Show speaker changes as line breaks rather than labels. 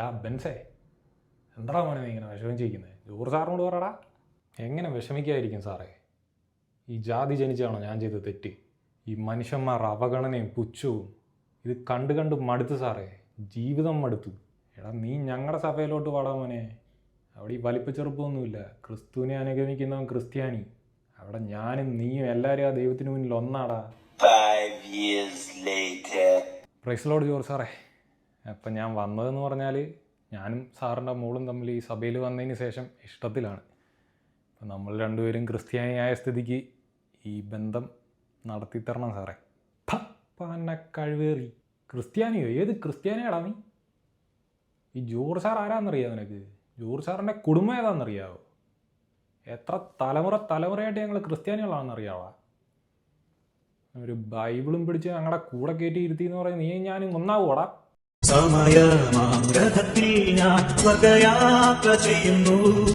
ആ ബെൻസേ. എന്താടാ മോനെ നീ ഇങ്ങനെ വിഷമിച്ചിരിക്കുന്നത് ജോർ സാറിനോട് പറടാ. എങ്ങനെ വിഷമിക്കായിരിക്കും സാറേ? ഈ ജാതി ജനിച്ചാണോ ഞാൻ ചെയ്ത തെറ്റ്? ഈ മനുഷ്യന്മാർ അവഗണനയും പുച്ഛവും ഇത് കണ്ട് കണ്ട് മടുത്തു സാറേ. ജീവിതം മടുത്തു. എടാ നീ ഞങ്ങളുടെ സഭയിലോട്ട് പാടാ മോനെ. അവിടെ ഈ വലിപ്പച്ചെറുപ്പമൊന്നുമില്ല ക്രിസ്തുവിനെ അനുഗമിക്കുന്നവൻ ക്രിസ്ത്യാനി. അവിടെ ഞാനും നീയും എല്ലാവരും ആ ദൈവത്തിന് മുന്നിൽ ഒന്നാടാ.
Later.
പ്രൈസിലോട് ജോർ സാറേ. അപ്പം ഞാൻ വന്നതെന്ന് പറഞ്ഞാൽ ഞാനും സാറിന്റെ മോളും തമ്മിൽ ഈ സഭയിൽ വന്നതിന് ശേഷം ഇഷ്ടത്തിലാണ്. അപ്പം നമ്മൾ രണ്ടുപേരും ക്രിസ്ത്യാനിയായ സ്ഥിതിക്ക് ഈ ബന്ധം നടത്തിത്തരണം സാറേ. പന്ന കഴിവേറി ക്രിസ്ത്യാനിയോ? ഏത് ക്രിസ്ത്യാനിയാടാ നീ? ഈ ജോർജ് സാർ ആരാന്നറിയാം നിനക്ക്? ജോർജ് സാറിന്റെ കുടുംബം ഏതാണെന്നറിയാവോ എത്ര തലമുറ തലമുറയായിട്ട് ഞങ്ങൾ ക്രിസ്ത്യാനികളാണെന്നറിയാവാ? ഒരു ബൈബിളും പിടിച്ച് ഞങ്ങളുടെ കൂടെ കയറ്റി ഇരുത്തി എന്ന് പറയുന്നത് നീ ഞാനും ഒന്നാവൂടാ?
സമയമാഗ്രഹത്തിൽ ഞാൻ സ്വർഗയാത്ര ചെയ്യുന്നു.